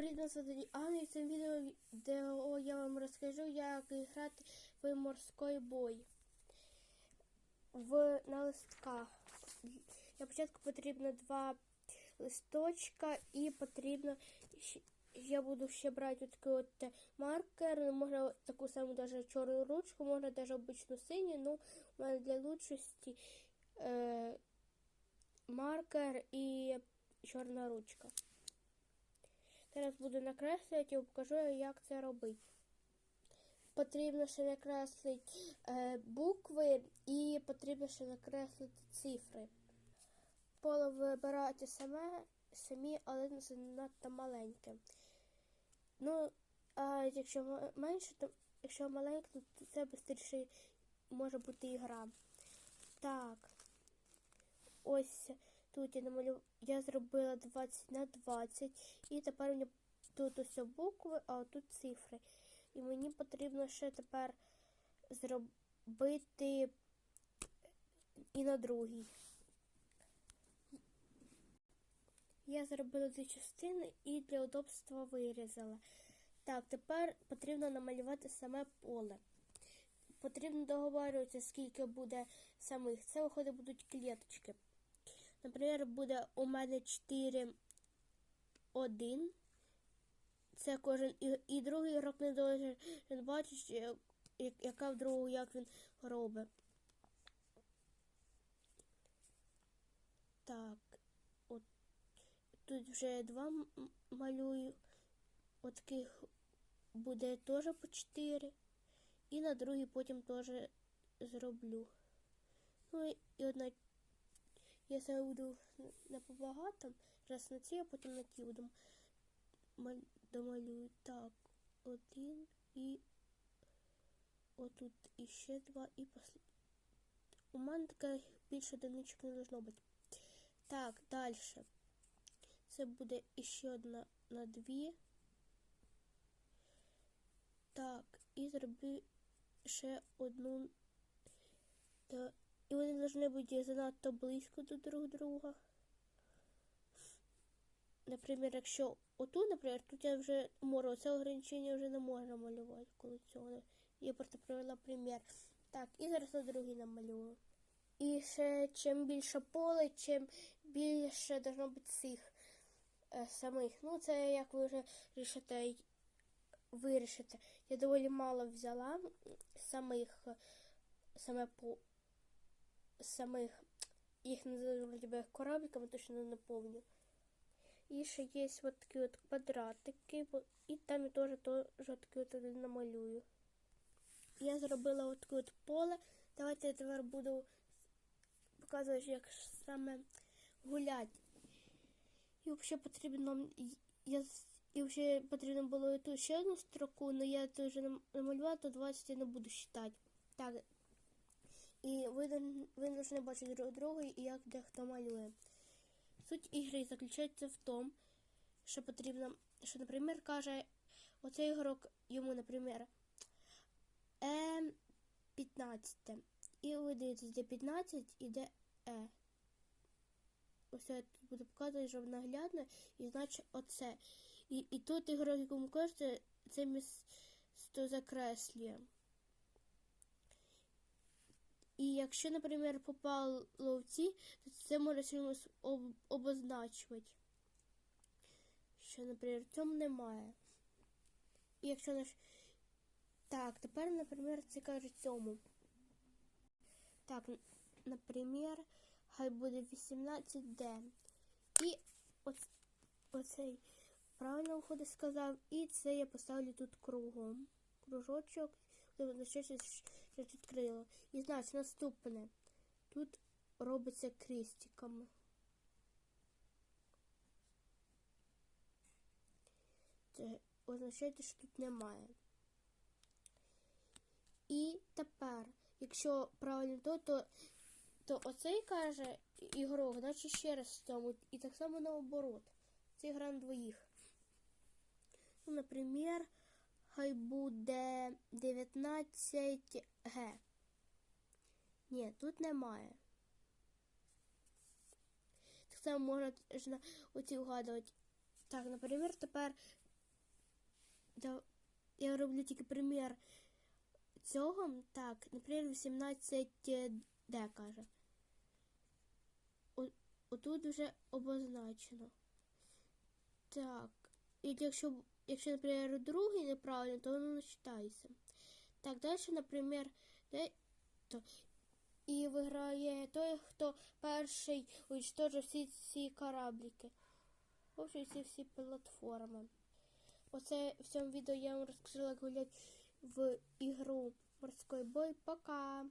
Привіт, нас звати і в цьому відео, відео я вам розкажу, як грати в морський бой в, на листках. Для початку потрібно два листочка і потрібно, я буду ще брати такий от маркер, можна таку саму даже чорну ручку, можна даже обичну синю, ну, у мене для лучшості е, маркер і чорна ручка. Зараз буду накреслювати і покажу, як це робити. Потрібно ще накреслити е, букви і потрібно ще накреслити цифри. Поле вибирайте саме, самі, але не занадто маленьке. Ну, а якщо менше, то якщо маленьке, то це швидше може бути ігра. Так. Ось тут я намалювала, я зробила 20 на 20, і тепер у мене тут ось букви, а тут цифри. І мені потрібно ще тепер зробити і на другій. Я зробила дві частини і для удобства вирізала. Так, тепер потрібно намалювати саме поле. Потрібно договорюватися, скільки буде самих. Це виходить будуть клеточки. Наприклад, буде у мене 4 1. Це кожен і, і другий ігрок не должен бачити, е, яка в другу, як він робить. Так, от тут вже два малюю. От таких буде теж по 4. І на другий потім теж зроблю. Ну і одна я саме буду побагато, раз на ці, а потім на ті буду домалюю. Так, один і отут іще два і після. У мене таке більше одиничок не должно бути. Так, далі. Це буде іще одна на дві. Так, і зроблю ще одну. І вони повинні бути занадто близько до друг друга. Наприклад, якщо отут, наприклад, тут я вже можу, це ограничення вже не можна малювати, коли цього. Я просто привела примір. Так, і зараз на другий намалюю. І ще чим більше поле, чим більше должно бути цих е, самих. Ну, це як ви вже рішите вирішите. Я доволі мало взяла самих е, саме по самих їх називають вроді би корабликами, точно не помню. І ще є от такі от квадратики, і там я теж теж такі от один намалюю. Я зробила от таке от поле. Давайте я тепер буду показувати, як саме гуляти. І взагалі потрібно я і вже потрібно було ту ще одну строку, але я тут вже намалювала, то 20 я не буду считати. Так, і ви, ви повинні бачити друг друга і як дехто малює. Суть ігри заключається в тому, що потрібно, що, наприклад, каже, оцей ігрок йому, наприклад, Е 15. І ви дивитесь, де 15 і де Е. Ось я тут буду показувати, щоб наглядно, і значить оце. І, і тут ігрок, якому кажете, це місто закреслює. І якщо, наприклад, попало в ці, то це об, обозначувати. Що, наприклад, в цьому немає. І якщо наш. Так, тепер, наприклад, це каже цьому. Так, наприклад, хай буде 18D. І оцей правильно виходить сказав. І це я поставлю тут кругом. Кружочок, на що щось відкрило. І значить наступне. Тут робиться крестиками. Це означає, що тут немає. І тепер, якщо правильно то, то, то оцей каже ігрок, значить ще раз в цьому. І так само наоборот. Це гра на двоїх. Ну, наприклад, хай буде 19Г. Ні, тут немає. Так само можна оці вгадувати. Так, наприклад, тепер я роблю тільки примір цього. Так, наприклад, 18 Д каже. Отут вже обозначено. Так. І якщо, якщо, наприклад, другий неправильно, то воно не читається. Так, далі, наприклад, і виграє той, хто перший уничтожив всі ці корабліки. В общем, всі всі платформи. Оце в цьому відео я вам розкажу, як гуляти в ігру морський бой. Пока!